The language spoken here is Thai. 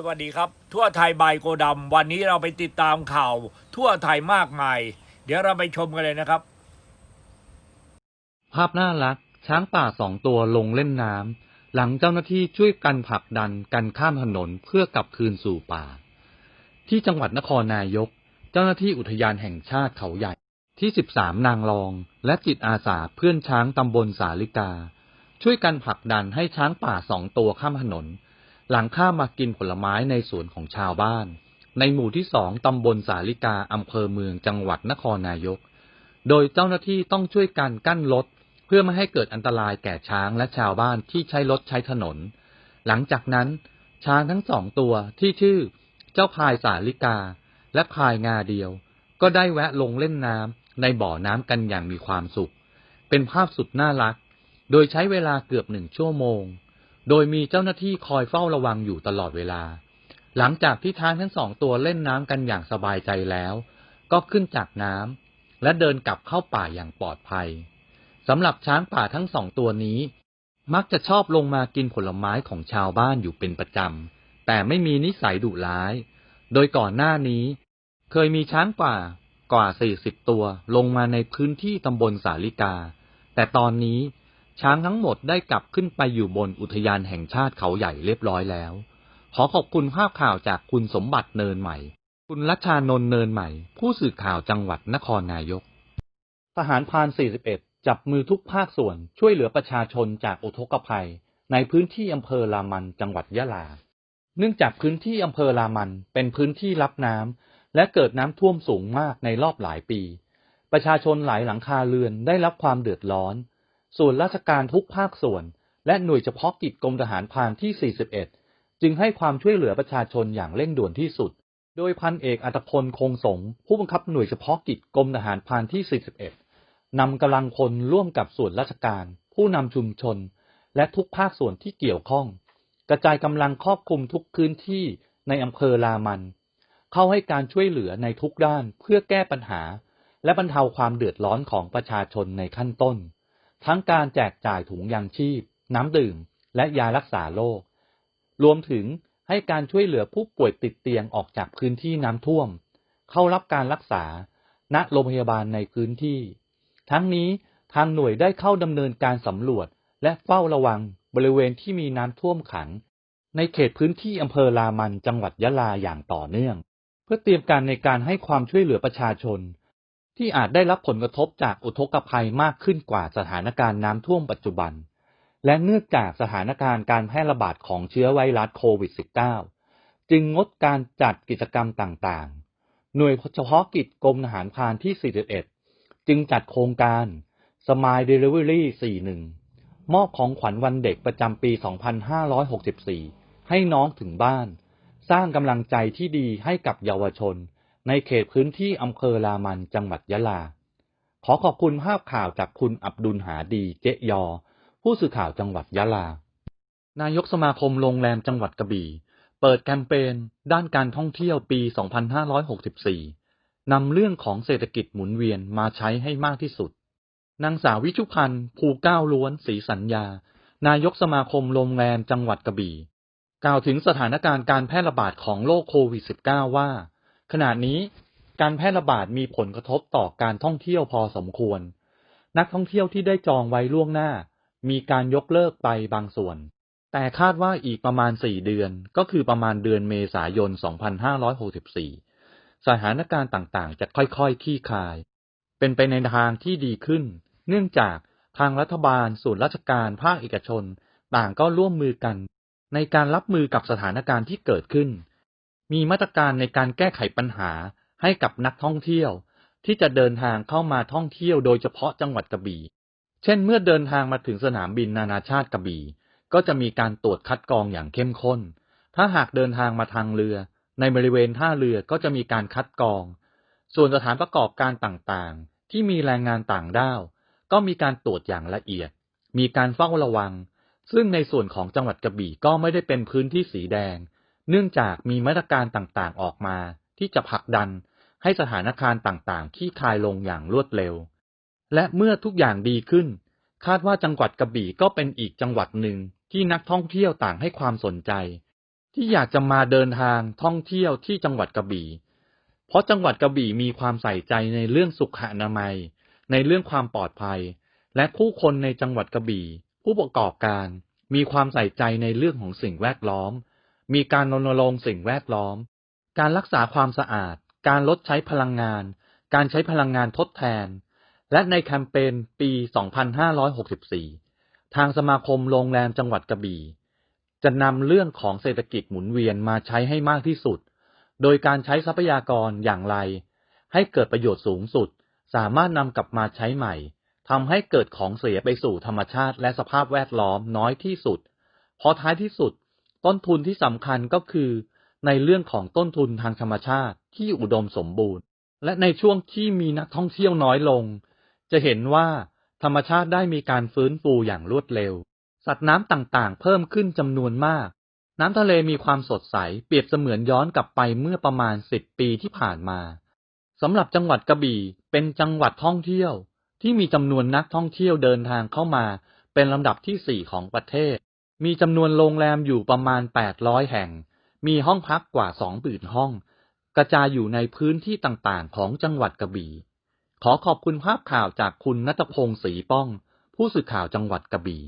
สวัสดีครับ ทั่วไทยบายโกดำวันนี้เราไปติดตามข่าว ทั่วไทยมากมาย เดี๋ยวเราไปชมกันเลยนะครับ ภาพน่ารัก ช้างป่าสองตัวลงเล่นน้ำหลังเจ้าหน้าที่ช่วยกันผลักดันกันข้ามถนนเพื่อกลับคืนสู่ป่า ที่จังหวัดนครนายก เจ้าหน้าที่อุทยานแห่งชาติเขาใหญ่ที่ 13 นางรอง และจิตอาสาเพื่อนช้างตำบลสาลิกา ช่วยกันผลักดันให้ช้างป่าสองตัวข้ามถนน หลังข้ามากินผลไม้ในสวนของชาวบ้าน ในหมู่ที่สองตำบลสาลิกาอำเภอเมืองจังหวัดนครนายก โดยเจ้าหน้าที่ต้องช่วยกันกั้นรถเพื่อไม่ให้เกิดอันตรายแก่ช้างและชาวบ้านที่ใช้รถใช้ถนน หลังจากนั้น ช้างทั้งสองตัวที่ชื่อ เจ้าพายสาลิกา และพายงาเดียว ก็ได้แวะลงเล่นน้ำในบ่อน้ำกันอย่างมีความสุข เป็นภาพสุดน่ารัก โดยใช้เวลาเกือบหนึ่งชั่วโมง โดยมีเจ้าหน้าที่คอยเฝ้าระวังอยู่ตลอดเวลา หลังจากที่ช้างทั้งสองตัวเล่นน้ำกันอย่างสบายใจแล้ว ก็ขึ้นจากน้ำและเดินกลับเข้าป่าอย่างปลอดภัยสำหรับช้างป่าทั้งสองตัวนี้ มักจะชอบลงมากินผลไม้ของชาวบ้านอยู่เป็นประจำ แต่ไม่มีนิสัยดุร้าย โดยก่อนหน้านี้ เคยมีช้างป่ากว่า40ตัวลงมาในพื้นที่ตำบลสาลิกา แต่ตอนนี้ ช้างทั้งหมดได้กลับขึ้นไปอยู่บนอุทยานแห่งชาติเขาใหญ่เรียบร้อยแล้ว ขอขอบคุณภาพข่าวจากคุณสมบัติเนินใหม่ คุณรัชานนท์เนินใหม่ ผู้สื่อข่าวจังหวัดนครนายก ทหารพาน41 จับมือทุกภาคส่วนช่วยเหลือประชาชนจากอุทกภัย ในพื้นที่อำเภอรามันจังหวัดยะลา เนื่องจากพื้นที่อำเภอรามันเป็นพื้นที่รับน้ำและเกิดน้ำท่วมสูงมากในรอบหลายปี ประชาชนหลายหลังคาเรือนได้รับความเดือดร้อน ส่วนราชการทุกภาคส่วน และหน่วยเฉพาะกิจกรมทหารพรานที่ 41 จึงให้ความช่วยเหลือประชาชนอย่างเร่งด่วนที่สุด โดยพันเอกอัตพลคงสง ผู้บังคับหน่วยเฉพาะกิจกรมทหารพรานที่ 41 นำกำลังพลร่วมกับส่วนราชการ ผู้นำชุมชน และทุกภาคส่วนที่เกี่ยวข้อง กระจายกำลังครอบคลุมทุกพื้นที่ในอำเภอรามัน เข้าให้การช่วยเหลือในทุกด้านเพื่อแก้ปัญหา และบรรเทาความเดือดร้อนของประชาชนในขั้นต้น ทั้งการแจกจ่ายถุงยางชีพ น้ำดื่ม และยารักษาโรค รวมถึงให้การช่วยเหลือผู้ป่วยติดเตียงออกจากพื้นที่น้ำท่วม เข้ารับการรักษา ณ โรงพยาบาลในพื้นที่ ทั้งนี้ทางหน่วยได้เข้าดำเนินการสำรวจ และเฝ้าระวังบริเวณที่มีน้ำท่วมขัง ในเขตพื้นที่อำเภอรามันจังหวัดยะลาอย่างต่อเนื่อง เพื่อเตรียมการในการให้ความช่วยเหลือประชาชน ที่อาจได้รับผลกระทบจากอุทกภัยมากขึ้นกว่าสถานการณ์น้ำท่วมปัจจุบัน และเนื่องจากสถานการณ์การแพร่ระบาดของเชื้อไวรัสโควิด -19 จึงงดการจัดกิจกรรมต่างๆ หน่วยเฉพาะกิจกรมทหารพรานที่ 41 จึงจัดโครงการ Smile Delivery 41 มอบของขวัญวันเด็กประจำปี 2564 ให้น้องถึงบ้าน สร้างกำลังใจที่ดีให้กับเยาวชน ในเขตพื้นที่อำเภอรามันจังหวัดยะลา ขอขอบคุณภาพข่าวจากคุณอับดุลหาดีเจยอ ผู้สื่อข่าวจังหวัดยะลา นายกสมาคมโรงแรมจังหวัดกระบี่ เปิดแคมเปญด้านการท่องเที่ยวปี 2564 นำเรื่องของเศรษฐกิจหมุนเวียนมาใช้ให้มากที่สุด นางสาววิชุพันธ์ภูก้าวล้วนศรีสัญญา นายกสมาคมโรงแรมจังหวัดกระบี่ กล่าวถึงสถานการณ์การแพร่ระบาดของโรคโควิด -19 ว่า ขณะนี้การแพร่ระบาดมีผลกระทบต่อการท่องเที่ยวพอสมควร นักท่องเที่ยวที่ได้จองไว้ล่วงหน้า มีการยกเลิกไปบางส่วน แต่คาดว่าอีกประมาณ 4 เดือน ก็คือประมาณเดือนเมษายน 2564 สถานการณ์ต่างๆ จะค่อยๆคลี่คลาย เป็นไปในทางที่ดีขึ้น เนื่องจากทางรัฐบาล ส่วนราชการ ภาคเอกชน ต่างก็ร่วมมือกัน ในการรับมือกับสถานการณ์ที่เกิดขึ้น มีมาตรการในการแก้ไขปัญหาให้กับนักท่องเที่ยว ที่จะเดินทางเข้ามาท่องเที่ยวโดยเฉพาะจังหวัดกระบี่ เช่น เมื่อเดินทางมาถึงสนามบินนานาชาติกระบี่ ก็จะมีการตรวจคัดกรองอย่างเข้มข้น ถ้าหากเดินทางมาทางเรือ ในบริเวณท่าเรือก็จะมีการคัดกรอง ส่วนสถานประกอบการต่างๆ ที่มีแรงงานต่างด้าว ก็มีการตรวจอย่างละเอียด มีการเฝ้าระวัง ซึ่งในส่วนของจังหวัดกระบี่ก็ไม่ได้เป็นพื้นที่สีแดง เนื่องจากมีมาตรการต่างๆออกมา ที่จะผลักดันให้สถานการณ์ต่างๆที่คลายลงอย่างรวดเร็ว และเมื่อทุกอย่างดีขึ้น คาดว่าจังหวัดกระบี่ก็เป็นอีกจังหวัดหนึ่งที่นักท่องเที่ยวต่างให้ความสนใจ ที่อยากจะมาเดินทางท่องเที่ยวที่จังหวัดกระบี่ เพราะจังหวัดกระบี่มีความใส่ใจในเรื่องสุขอนามัย ในเรื่องความปลอดภัย และผู้คนในจังหวัดกระบี่ ผู้ประกอบการ มีความใส่ใจในเรื่องของสิ่งแวดล้อม มีการรณรงค์สิ่งแวดล้อม การรักษาความสะอาด การลดใช้พลังงาน การใช้พลังงานทดแทน และในแคมเปญปี 2564 ทางสมาคมโรงแรมจังหวัดกระบี่ จะนำเรื่องของเศรษฐกิจหมุนเวียนมาใช้ให้มากที่สุด โดยการใช้ทรัพยากรอย่างไร ให้เกิดประโยชน์สูงสุด สามารถนำกลับมาใช้ใหม่ทำให้เกิดของเสียไปสู่ธรรมชาติและสภาพแวดล้อมน้อยที่สุด เพราะท้ายที่สุด ต้นทุนที่สำคัญก็คือ ในเรื่องของต้นทุนทางธรรมชาติที่อุดมสมบูรณ์ และในช่วงที่มีนักท่องเที่ยวน้อยลง จะเห็นว่าธรรมชาติได้มีการฟื้นฟูอย่างรวดเร็ว สัตว์น้ำต่างๆ เพิ่มขึ้นจำนวนมาก น้ำทะเลมีความสดใส เปรียบเสมือนย้อนกลับไปเมื่อประมาณ10ปีที่ผ่านมาสำหรับจังหวัดกระบี่เป็นจังหวัดท่องเที่ยว ที่มีจำนวนนักท่องเที่ยวเดินทางเข้ามา เป็นลำดับที่4ของประเทศ มีจำนวนโรงแรมอยู่ประมาณ 800 แห่ง มีห้องพักกว่า2ปืนห้อง กระจายอยู่ในพื้นที่ต่างๆ ของจังหวัดกระบี่ ขอขอบคุณภาพข่าวจากคุณนัทพงศ์ศรีป้อง ผู้สื่อข่าวจังหวัดกระบี่